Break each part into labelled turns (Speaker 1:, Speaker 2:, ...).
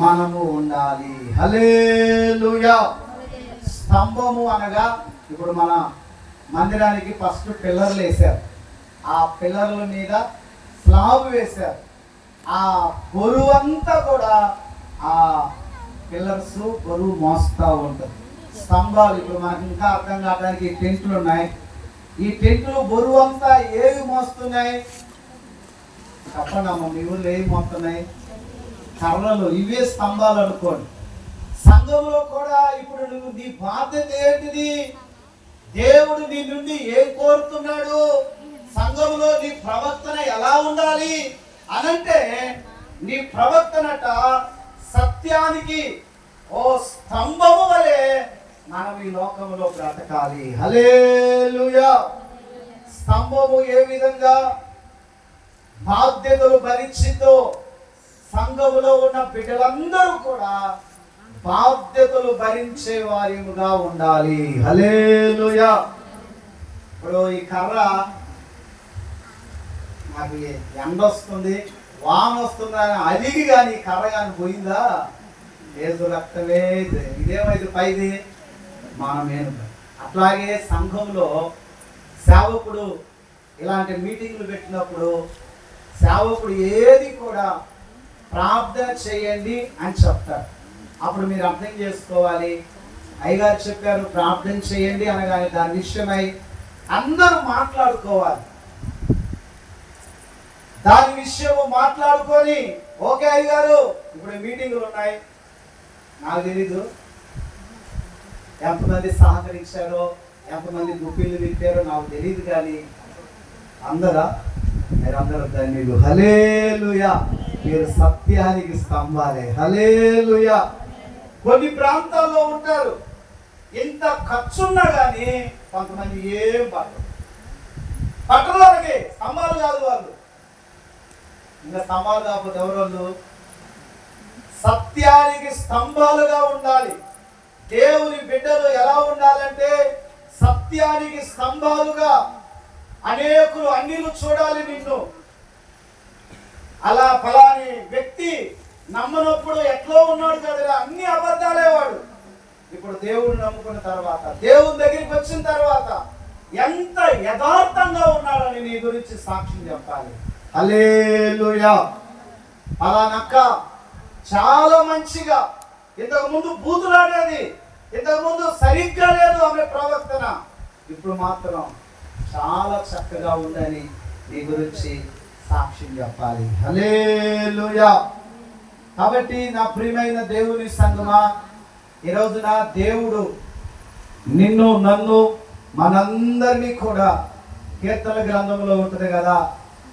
Speaker 1: మనము ఉండాలి. హలేలుయా స్తంభము అనగా ఇప్పుడు మన మందిరానికి ఫస్ట్ పిల్లర్లు వేశారు. ఆ పిల్లర్ల మీద స్లాబ్ వేశారు. ఆ బరువు అంతా కూడా ఆ పిల్లర్స్ బరువు మోస్తూ ఉంటుంది. స్తంభాలు ఇప్పుడు మనకి ఇంకా అర్థం కావడానికి టెంట్లు ఉన్నాయి. ఈ టెంట్లు బరువు అంతా ఏవి మోస్తున్నాయి? చెప్పండి అమ్మ మీ ఊళ్ళో ఏవి మోస్తున్నాయి? కర్రలు ఇవే స్తంభాలు అనుకోండి. సంఘంలో కూడా ఇప్పుడు నువ్వు నీ బాధ్యత ఏంటిది? దేవుడు నీ నుండి ఏం కోరుతున్నాడు? సంఘంలో నీ ప్రవర్తన ఎలా ఉండాలి? అనంటే నీ ప్రవర్తనట సత్యానికి ఓ స్తంభము వలె మనం ఈ లోకంలో బ్రతకాలి. హలేలుయా స్తంభము ఏ విధంగా బాధ్యతలు భరించిందో సంఘములో ఉన్న బిడ్డలందరూ కూడా బాధ్యతలు భరించే వారిగా ఉండాలి. హలేలుయా ఇప్పుడు ఈ కర్ర నాకు ఎండ వస్తుంది వాన వస్తుంది అని అలిగి కానీ కర్ర కానీ పోయిందా? ఏసు రక్తమే ఇదేమైతే పైది? మనమేను. అట్లాగే సంఘంలో సేవకుడు ఇలాంటి మీటింగ్లు పెట్టినప్పుడు సేవకుడు ఏది కూడా ప్రార్థన చేయండి అని చెప్తారు. అప్పుడు మీరు అర్థం చేసుకోవాలి. అయ్యగారు చెప్పారు ప్రార్థన చేయండి అనగానే దాని విషయమై అందరూ మాట్లాడుకోవాలి. దాని విషయము మాట్లాడుకొని ఓకే అయ్యగారు ఇప్పుడు మీటింగులు ఉన్నాయి. నాకు తెలీదు. ఎంతమంది సహకరించారో ఎంతమంది గుప్పిళ్ళు విప్పారో నాకు తెలియదు కానీ అందరా మీరందరూ ధన్యులు. హలేలుయా మీరు సత్యానికి స్తంభాలే. హలేలుయా కొన్ని ప్రాంతాల్లో ఉంటారు. ఎంత ఖర్చున్నా కానీ కొంతమంది ఏం పట్టరు పట్టణాలకి స్తంభాలు కాదు వాళ్ళు. ఇంకా స్తంభాలు కాకపోతే ఎవరోళ్ళు? సత్యానికి స్తంభాలుగా ఉండాలి. దేవుని బిడ్డలు ఎలా ఉండాలంటే సత్యానికి స్తంభాలుగా అనేకులు అన్నిలు చూడాలి నిన్ను. అలా ఫలాని వ్యక్తి నమ్మనప్పుడు ఎట్లా ఉన్నాడు కదా అన్ని అబద్ధాలే వాడు. ఇప్పుడు దేవుడిని నమ్ముకున్న తర్వాత దేవుని దగ్గరికి వచ్చిన తర్వాత ఎంత యథార్థంగా ఉన్నాడని నీ గురించి సాక్ష్యం చెప్పాలి. హల్లెలూయా. అలానక్క చాలా మంచిగా. ఇంతకు ముందు బూతులాడేది. ఇంతకు ముందు సరిగ్గా లేదు ఆమె ప్రవర్తన. ఇప్పుడు మాత్రం చాలా చక్కగా ఉందని నీ గురించి సాక్ష్యం చెప్పాలి. హలేలుయా కాబట్టి నా ప్రియమైన దేవుని సంగమా ఈరోజు నా దేవుడు నిన్ను నన్ను మనందరినీ కూడా కీర్తన గ్రంథంలో ఉంటుంది కదా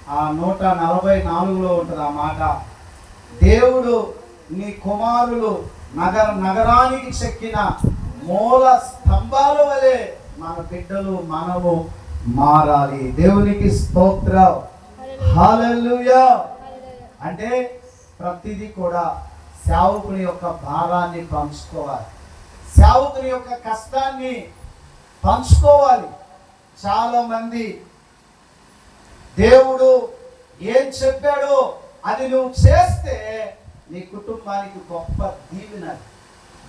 Speaker 1: ఆ నూట నలభై నాలుగులో ఉంటుంది ఆ మాట. దేవుడు నీ కుమారులు నగర నగరానికి చెక్కిన మూల స్తంభాల వలె మన బిడ్డలు మనము మారాలి. దేవునికి స్తోత్రం. హల్లెలూయా. అంటే ప్రతిదీ కూడా సేవకుని యొక్క భారాన్ని పంచుకోవాలి. సేవకుని యొక్క కష్టాన్ని పంచుకోవాలి. చాలా మంది దేవుడు ఏం చెప్పాడో అది నువ్వు చేస్తే నీ కుటుంబానికి గొప్ప దీవెన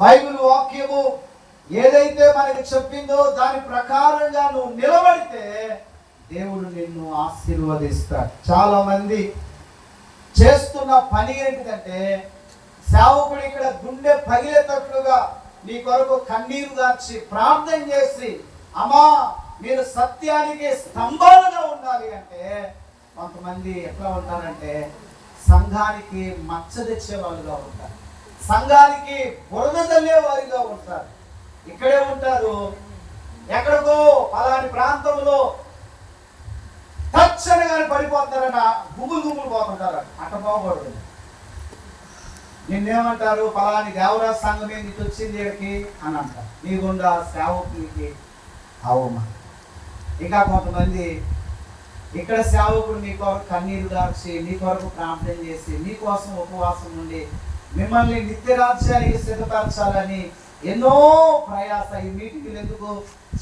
Speaker 1: బైబిల్ వాక్యము ఏదైతే మనకి చెప్పిందో దాని ప్రకారంగా నువ్వు నిలబడితే దేవుడు నిన్ను ఆశీర్వదిస్తాడు. చాలా మంది చేస్తున్న పని ఏంటిదంటే సేవకుడు ఇక్కడ గుండె పగిలేటట్లుగా నీ కొరకు కన్నీరు దాచి ప్రార్థన చేసి అమ్మా మీరు సత్యానికి స్తంభాలుగా ఉండాలి అంటే కొంతమంది ఎట్లా ఉంటారంటే సంఘానికి మచ్చ తెచ్చే వాళ్ళుగా ఉంటారు. సంఘానికి బురద తల్లే వారిగా ఉంటారు. ఇక్కడే ఉంటారు. ఎక్కడికో అలాంటి ప్రాంతంలో తక్షణగానే పడిపోతారన్న గుబులు గుబులు పోతుంటారు. అట్ట పోకూడదు. నిన్నేమంటారు? పలాని దేవరాజ సంఘం ఏంది? వచ్చింది ఇక్కడికి అని అంటారు. నీకుండా సేవకునికి అవమా ఇంకా కొంతమంది ఇక్కడ సేవకుడు నీ కొరకు కన్నీరు దాచి నీ కొరకు ప్రార్థన చేసి నీ కోసం ఉపవాసం నుండి మిమ్మల్ని నిత్యరాజ్యానికి సిద్ధపరచాలని ఎన్నో ప్రయాస ఈ మీటింగ్లు ఎందుకు?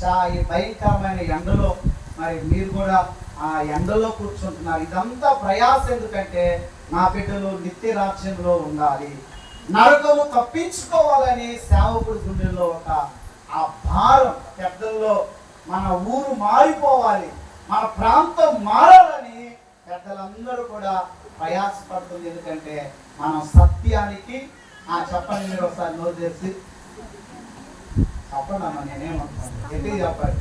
Speaker 1: చా ఈ భయంకరమైన ఎండలో మరి మీరు కూడా ఆ ఎండలో కూర్చుంటున్నారు. ఇదంతా ప్రయాస ఎందుకంటే నా బిడ్డలు నిత్య రాజ్యంలో ఉండాలి. నరకము తప్పించుకోవాలని సేవకుడి గుండెల్లో ఒక ఆ భారం పెద్దల్లో మన ఊరు మారిపోవాలి. మన ప్రాంతం మారాలని పెద్దలందరూ కూడా ప్రయాసపడుతుంది. ఎందుకంటే మనం సత్యానికి ఆ చెప్పండి మీరు ఒకసారి నోరు చేసి చెప్పండి అమ్మ నేనేమంటున్నాను? ఎట్టి చెప్పండి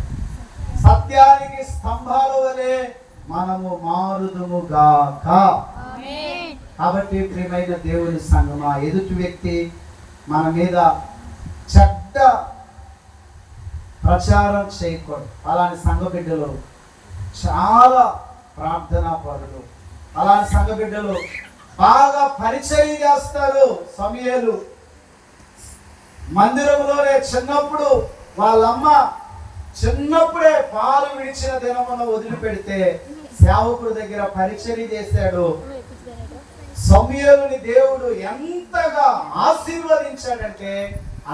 Speaker 1: సత్యానికి స్తంభాల వలె మనము మారుదుము గాక కాబట్టి ప్రియమైన దేవుని సంగమా ఎదుటి వ్యక్తి మన మీద చెడ్డ ప్రచారం చేయకూడదు. అలాంటి సంఘ బిడ్డలు చాలా ప్రార్థనా పరులు అలాంటి సంఘ బిడ్డలు బాగా పరిచయం చేస్తారు సమయాలు. మందిరంలోనే చిన్నప్పుడు వాళ్ళమ్మ చిన్నప్పుడే పాలు విడిచిన దినమున వదిలిపెడితే సేవకుడి దగ్గర పరీక్షని చేశాడు. సమయలుని దేవుడు ఎంతగా ఆశీర్వదించాడంటే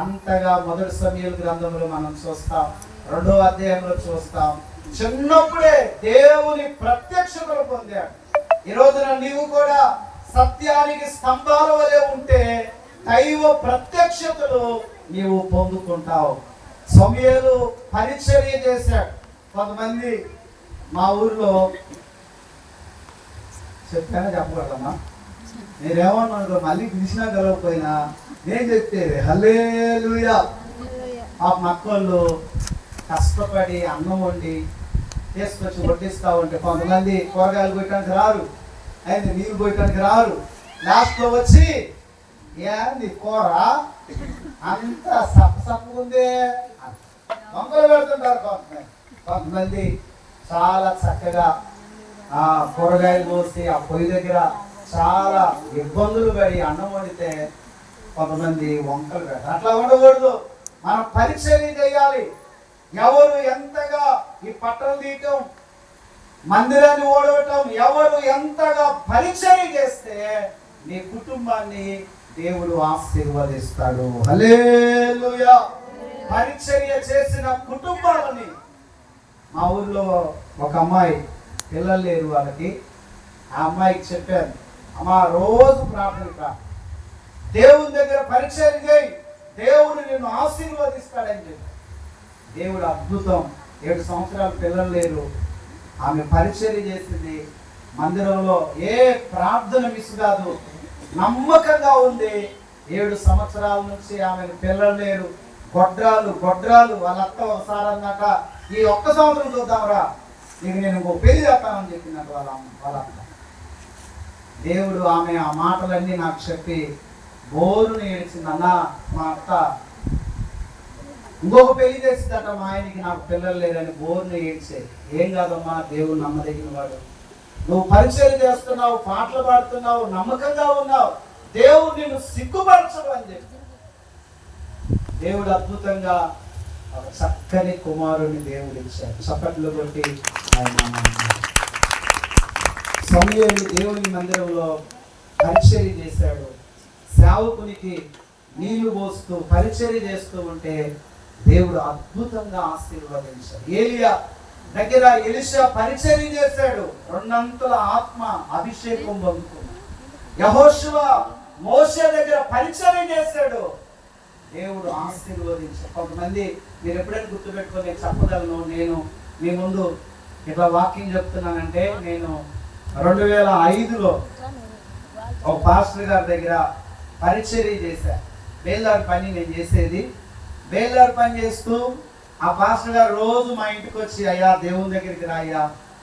Speaker 1: అంతగా మొదటి సమయలు గ్రంథంలో మనం చూస్తాం. రెండో అధ్యాయంలో చూస్తాం. చిన్నప్పుడే దేవుని ప్రత్యక్షతలు పొందాడు. ఈ రోజున నీవు కూడా సత్యానికి స్తంభాల వలె ఉంటే దైవ ప్రత్యక్షతలు నీవు పొందుకుంటావు. సమయాలు పరిచర్య చేశాడు కొంతమంది మా ఊర్లో. చెప్పానా? చెప్పకూడదమ్మా మీరేమన్నా మళ్ళీ పిలిచినా గెలవకపోయినా నేను చెప్పేది హల్లే ఆ మక్కళ్ళు కష్టపడి అన్నం వండి తీసుకొచ్చి వడ్డిస్తా ఉంటే కొంతమంది కూరగాయలు కొట్టడానికి రారు. అయితే నీళ్ళు కొట్టడానికి రారు. లాస్ట్లో వచ్చి ఏంది కూర? అంత సప్ప సప్పగా ఉంది. వంకలు పెడుతుంటారు కొంతమంది. కొంతమంది చాలా చక్కగా ఆ కూరగాయలు కోసి ఆ పొయ్యి దగ్గర చాలా ఇబ్బందులు పడి అన్నం వండితే కొంతమంది వంకలు పెడతారు. అట్లా ఉండకూడదు. మనం పరీక్షలు చేయాలి. ఎవరు ఎంతగా ఈ పట్టలు తీయటం మందిరాన్ని ఓడవటం ఎవరు ఎంతగా పరిచర్య చేస్తే నీ కుటుంబాన్ని దేవుడు ఆశీర్వదిస్తాడు. పరిచర్య చేసిన కుటుంబాలని మా ఊర్లో ఒక అమ్మాయి పిల్లలు లేరు వాళ్ళకి. ఆ అమ్మాయికి చెప్పాను అమ్మా రోజు ప్రార్థన. దేవుని దగ్గర పరిచయం చేయి. దేవుడు నిన్ను ఆశీర్వదిస్తాడని చెప్పి దేవుడు అద్భుతం. ఏడు సంవత్సరాల పిల్లలు లేరు. ఆమె పరిచర్య చేసింది మందిరంలో ఏ ప్రార్థన మిస్ కాదు. నమ్మకంగా ఉంది ఏడు సంవత్సరాల నుంచి ఆమె పిల్లలు లేరు. గొడ్రాలు గొడ్రాలు వాళ్ళ అత్త ఒకసారి అన్నాక ఈ ఒక్క సంవత్సరం చూద్దాంరా నీకు నేను ఇంకో పెళ్ళి చేస్తానని చెప్పినట్టు వాళ్ళ అమ్మ వాళ్ళ అత్త. దేవుడు ఆమె ఆ మాటలన్నీ నాకు చెప్పి బోరుని ఏడిచింది అన్న మా అత్త ఇంకొక పెళ్ళి చేసిందట మా ఆయనకి నాకు పిల్లలు లేరని బోరుని ఏడ్చే. ఏం కాదమ్మా దేవుడు నమ్మదగిన వాడు నువ్వు పరిచయం చేస్తున్నావు పాటలు పాడుతున్నావు నమ్మకంగా ఉన్నావు. దేవుడు నిన్ను సిగ్గుపరచడు అని చెప్పి. దేవుడు అద్భుతంగా ఒక చక్కని కుమారుని దేవుడు ఇచ్చాడు. చప్పట్లు కొట్టి ఆయన సమయంలో దేవుని మందిరంలో పరిచర్య చేశాడు. సేవకునికి నీళ్ళు పోస్తూ పరిచర్య చేస్తూ ఉంటే దేవుడు అద్భుతంగా ఆశీర్వదించాడు. ఏలియా దగ్గర ఎలిషా పరిచర్య చేశాడు. రెండంతుల ఆత్మ అభిషేకం పొందుకున్నాడు యహోశివ మోస దగ్గర పరిచర్య చేశాడు. దేవుడు ఆశీర్వదించాడు. కొంతమంది మీరు ఎప్పుడైనా గుర్తుపెట్టుకొని చెప్పగలను నేను మీ ముందు ఇట్లా వాకింగ్ చెప్తున్నానంటే నేను రెండు వేల ఐదులో ఒక పాస్టర్ గారి దగ్గర పరిచర్య చేశా. బేల్దారి పని నేను చేసేది. బేల్దారి పని చేస్తూ ఆ పాస్టర్ గారు రోజు మా ఇంటికి వచ్చి అయ్యా దేవుని దగ్గరికి రాయ్యా.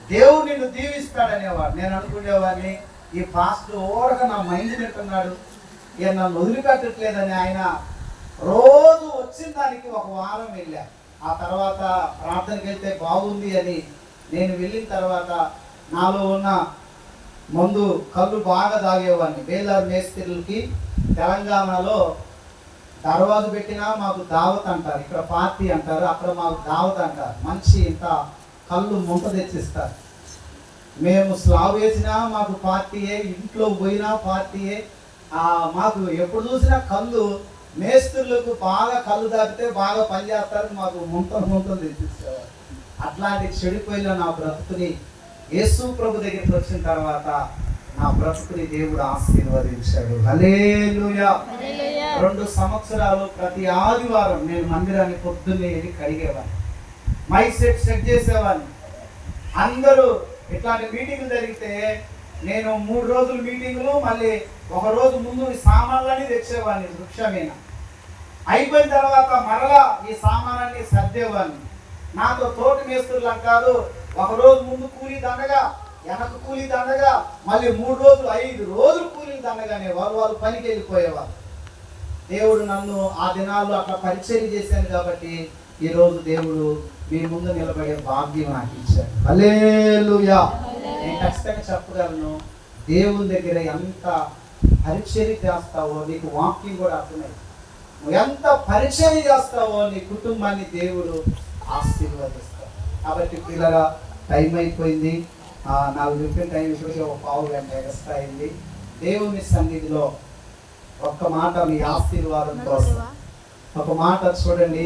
Speaker 1: దేవుడు నిన్ను దీవిస్తాడనేవాడు. నేను అనుకునేవాడిని ఈ పాస్టర్ ఓడక నా మైండ్ పెట్టున్నాడు ఈయన నన్ను వదిలిపెట్టట్లేదని ఆయన రోజు వచ్చిన దానికి ఒక వారం వెళ్ళా. ఆ తర్వాత ప్రార్థనకి వెళ్తే బాగుంది అని నేను వెళ్ళిన తర్వాత నాలో ఉన్న మందు కళ్ళు బాగా తాగేవాడిని బేలార్ మేస్త్రులకి తెలంగాణలో దర్వాజు పెట్టినా మాకు దావత్ అంటారు. ఇక్కడ పార్టీ అంటారు అక్కడ మాకు దావత్ అంటారు. మంచి ఇంత కళ్ళు ముంట తెచ్చిస్తారు. మేము స్లాబ్ వేసినా మాకు పార్టీయే ఇంట్లో పోయినా పార్టీయే. మాకు ఎప్పుడు చూసినా కళ్ళు మేస్త్రులకు బాగా కళ్ళు దాటితే బాగా పనిచేస్తారు మాకు ముంతలు ముంతలు తెచ్చిస్తారు. అట్లాంటి చెడిపోయిన నా బ్రతుకుని యేసు ప్రభు దగ్గరికి వచ్చిన తర్వాత నా బ్రతుకుని దేవుడు ఆశీర్వదించాడు. హల్లెలూయా. రెండు సంవత్సరాలు ప్రతి ఆదివారం నేను మందిరాన్ని పొద్దున్నే వెళ్ళి కడిగేవాడిని మైక్ సెట్ సెట్ చేసేవాడిని అందరూ ఇట్లాంటి మీటింగ్లు జరిగితే నేను మూడు రోజులు మీటింగులు మళ్ళీ ఒక రోజు ముందు ఈ సామాన్లన్నీ తెచ్చేవాడిని వృక్షమైన అయిపోయిన తర్వాత మరలా ఈ సామానాన్ని సర్దేవాడిని నాతో తోటి మేస్తులు అంటారు ఒక రోజు ముందు కూలీ దండగా వెనక కూలీ దండగా మళ్ళీ మూడు రోజులు ఐదు రోజులు కూలీ దండగానే వారు వాళ్ళు పనికి వెళ్ళిపోయేవారు. దేవుడు నన్ను ఆ దినాల్లో అట్లా పరిచయం చేశాను కాబట్టి ఈ రోజు దేవుడు మీ ముందు నిలబడే భాగ్యం నాకు ఇచ్చాడు. హల్లెలూయా. నేను ఖచ్చితంగా చెప్పగలను దేవుని దగ్గర ఎంత పరిచయం చేస్తావో నీకు వాక్యం కూడా అర్థమైంది. నువ్వు ఎంత పరిచయం చేస్తావో నీ కుటుంబాన్ని దేవుడు ఆశీర్వదిస్తాడు. కాబట్టి పిల్లగా టైం అయిపోయింది. నాకు చెప్పిన టైం ఇప్పటికే ఒక పావు గంట ఎక్స్ట్రా అయింది. దేవుని సన్నిధిలో ఒక్క మాట మీ ఆశీర్వాదం కోసం ఒక మాట చూడండి.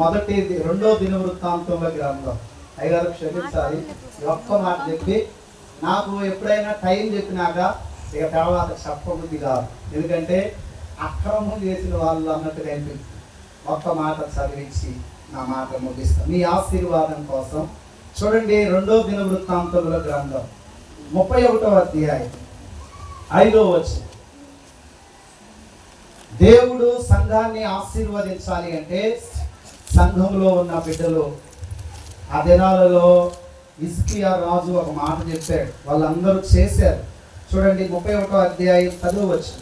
Speaker 1: మొదటి రెండో దిన వృత్తాంతంలో గ్రామంలో అయ్యారు క్షమించాలి ఒక్క మాట చెప్పి నాకు ఎప్పుడైనా టైం చెప్పినాక ఇక తర్వాత చెప్పబుద్ధి కాదు. ఎందుకంటే అక్రమం చేసిన వాళ్ళు అన్నట్టు కనిపించింది ఒక్క మాట చదివించి నా మాట ముగిస్తాను మీ ఆశీర్వాదం కోసం చూడండి రెండో దిన వృత్తాంతంలో గ్రంథం. ముప్పై ఒకటో అధ్యాయం. ఐదో వచ్చి దేవుడు సంఘాన్ని ఆశీర్వదించాలి అంటే సంఘంలో ఉన్న బిడ్డలు ఆ దినాలలో ఇస్కియా రాజు ఒక మాట చెప్పాడు. వాళ్ళందరూ చేశారు. చూడండి ముప్పై ఒకటో అధ్యాయం చదువు వచ్చి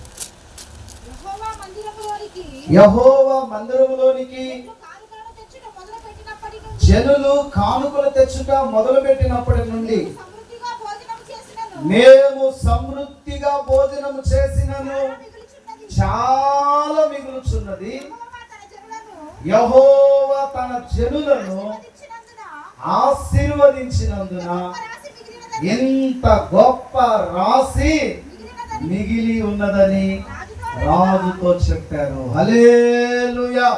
Speaker 2: యెహోవా మందిరములోనికి
Speaker 1: యహోవ మందిరములోనికి
Speaker 2: జనులు కానుకలను తెచ్చుట మొదలుపెట్టినప్పటి నుండి
Speaker 1: జనులు కానుకలు తెచ్చుట మొదలు పెట్టినప్పటి నుండి మేము సమృద్ధిగా భోజనం చేసినను.
Speaker 2: చాలా మిగులుచున్నది. యెహోవా తన జనులను ఆశీర్వదించినందున.
Speaker 1: ఎంత గొప్ప
Speaker 2: మిగిలినదని.
Speaker 1: మిగిలి ఉన్నదని
Speaker 2: రాజుతో
Speaker 1: చెప్పారు హల్లెలూయా.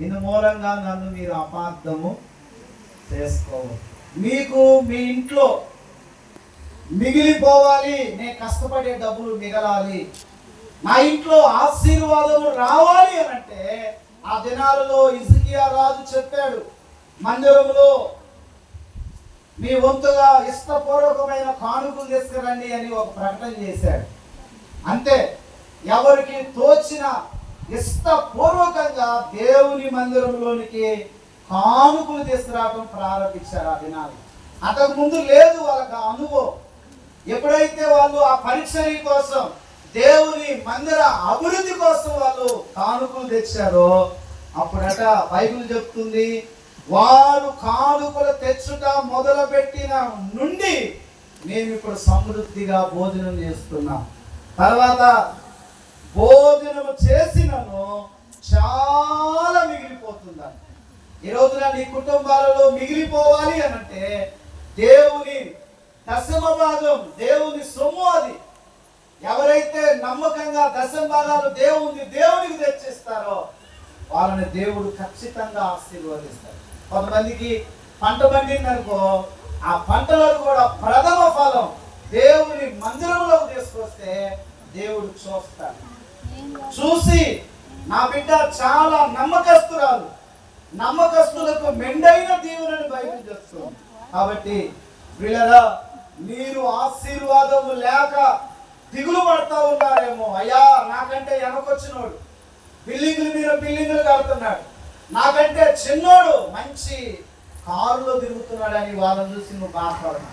Speaker 1: ఇను మూలంగా నన్ను మీరు అపార్థము చేసుకోవచ్చు మీకు మీ ఇంట్లో మిగిలిపోవాలి నేను కష్టపడే డబ్బులు మిగలాలి నా ఇంట్లో ఆశీర్వాదము రావాలి అని అంటే ఆ దినాలలో ఇసుకియా రాజు చెప్పాడు మందిరంలో మీ వంతుగా ఇష్టపూర్వకమైన కానుకలు తీసుకురండి అని ఒక ప్రకటన చేశాడు. అంతే ఎవరికి తోచిన ఇష్టపూర్వకంగా దేవుని మందిరంలోనికి కానుకలు తీసుకురావడం ప్రారంభించారు ఆ దినాలు. అంతకు ముందు లేదు వాళ్ళకి ఆ అనుభవం. ఎప్పుడైతే వాళ్ళు ఆ పరీక్షని కోసం దేవుని మందిర అభివృద్ధి కోసం వాళ్ళు కానుకలు తెచ్చారో అప్పుడట బైబిల్ చెప్తుంది వారు కానుకలు తెచ్చుట మొదలుపెట్టిన నుండి మేము ఇప్పుడు సమృద్ధిగా భోజనం చేస్తున్నాం. తర్వాత భోజనం చేసినను చాలా మిగిలిపోతుందని ఈ రోజున నీ కుటుంబాలలో మిగిలిపోవాలి అనంటే దేవుని దశమ భాగం దేవుని సొమ్ము అది. ఎవరైతే నమ్మకంగా దశమ భాగాలు దేవుని దేవునికి తెచ్చిస్తారో వాళ్ళని దేవుడు ఖచ్చితంగా ఆశీర్వదిస్తాడు కొంతమందికి పంట పండింది అనుకో ఆ పంటలో కూడా ప్రథమ ఫలం దేవుని మందిరంలోకి తీసుకొస్తే దేవుడు చూస్తాడు. చూసి నా బిడ్డ చాలా నమ్మకస్తురాలు. నమ్మకస్తులకు మెండైన దీవులను బయట చేస్తుంది కాబట్టి వీళ్ళరా మీరు ఆశీర్వాదము లేక దిగులు పడతా ఉన్నారేమో. అయ్యా నాకంటే వెనకొచ్చినోడు. బిల్డింగ్లు మీద బిల్డింగులు కడుతున్నాడు. నాకంటే చిన్నోడు. మంచి కారులో తిరుగుతున్నాడని వాళ్ళని చూసి నువ్వు బాధపడను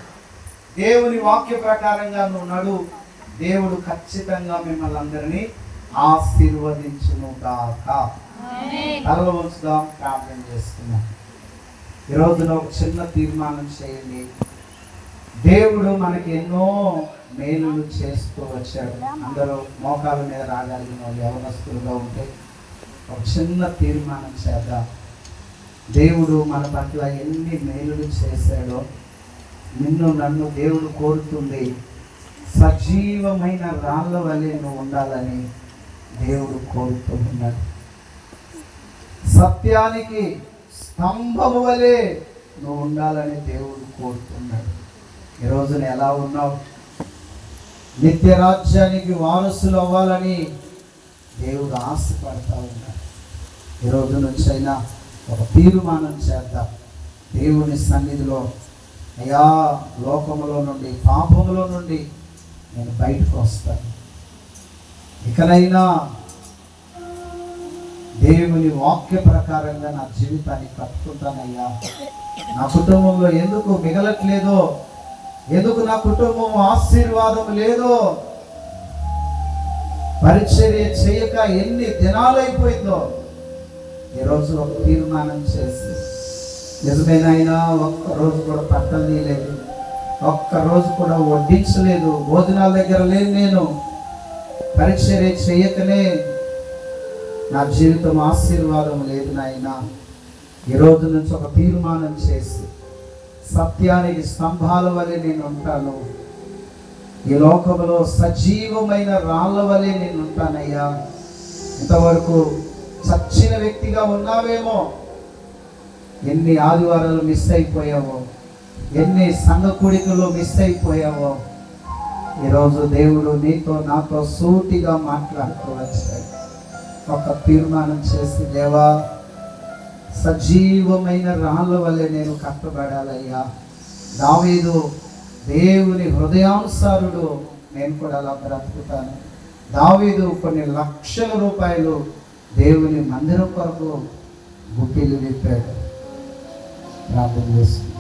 Speaker 1: దేవుని వాక్య ప్రకారంగా నువ్వు నడు. దేవుడు ఖచ్చితంగా మిమ్మల్ని అందరినీ ఆశీర్వదించును గాక తలలో ఉంచుదాం ప్రార్థన చేసుకుందాం ఈ రోజున ఒక చిన్న తీర్మానం చేయండి. దేవుడు మనకి ఎన్నో మేలులు చేస్తూ వచ్చాడు. అందరూ మోకాల మీద రాగలిగిన వాళ్ళు యవనస్తులుగా ఉంటే ఒక చిన్న తీర్మానం చేద్దాం. దేవుడు మన పట్ల ఎన్ని మేలులు చేశాడో నిన్ను నన్ను దేవుడు కోరుతుంది. సజీవమైన రాళ్ళ వలె నువ్వు ఉండాలని దేవుడు కోరుతూ ఉన్నాడు సత్యానికి స్తంభము వలె నువ్వు ఉండాలని దేవుడు కోరుతున్నాడు. ఈ రోజున ఎలా ఉన్నావు? నిత్య రాజ్యానికి వారసులు అవ్వాలని దేవుడు ఆశపడతా ఉన్నాడు. ఈ రోజు నుంచి అయినా ఒక తీర్మానం చేద్దాం. దేవుని సన్నిధిలో అయా లోకములో నుండి పాపములో నుండి నేను బయటకు వస్తాను. ఇకనైనా దేవుని వాక్య ప్రకారంగా నా జీవితాన్ని కట్టుకుంటానయ్యా. నా కుటుంబంలో ఎందుకు మిగలట్లేదో ఎందుకు నా కుటుంబం ఆశీర్వాదం లేదో పరిచర్య చేయక ఎన్ని దినాలైపోయిందో ఈరోజు ఒక తీర్మానం చేసి నిజమేనైనా ఒక్క రోజు కూడా పట్టలు తీయలేదు ఒక్క రోజు కూడా వడ్డించలేదు. భోజనాల దగ్గర లేని నేను. పరిచర్య చేయకనే నా జీవితం ఆశీర్వాదం లేదు నాయన. ఈ రోజు నుంచి ఒక తీర్మానం చేసి సత్యానికి స్తంభాల వలె నేను ఉంటాను. ఈ లోకంలో సజీవమైన రాళ్ళ వలె నేను ఉంటానయ్యా. ఇంతవరకు చచ్చిన వ్యక్తిగా ఉన్నావేమో? ఎన్ని ఆదివారాలు మిస్ అయిపోయావో? ఎన్ని సంఘ కూడికలు మిస్ అయిపోయావో? ఈరోజు దేవుడు నీతో నాతో సూటిగా మాట్లాడుతూ వచ్చాడు ఒక తీర్మానం చేసి దేవా సజీవమైన రాళ్ళ వల్లే నేను కట్టబడాలయ్యా. దావీదు దేవుని హృదయానుసారుడు నేను కూడా అలా బ్రతుకుతాను. దావీదు కొన్ని లక్షల రూపాయలు దేవుని మందిరం కొరకు బుట్టీలు విప్పాడు. ప్రార్థన చేస్తుంది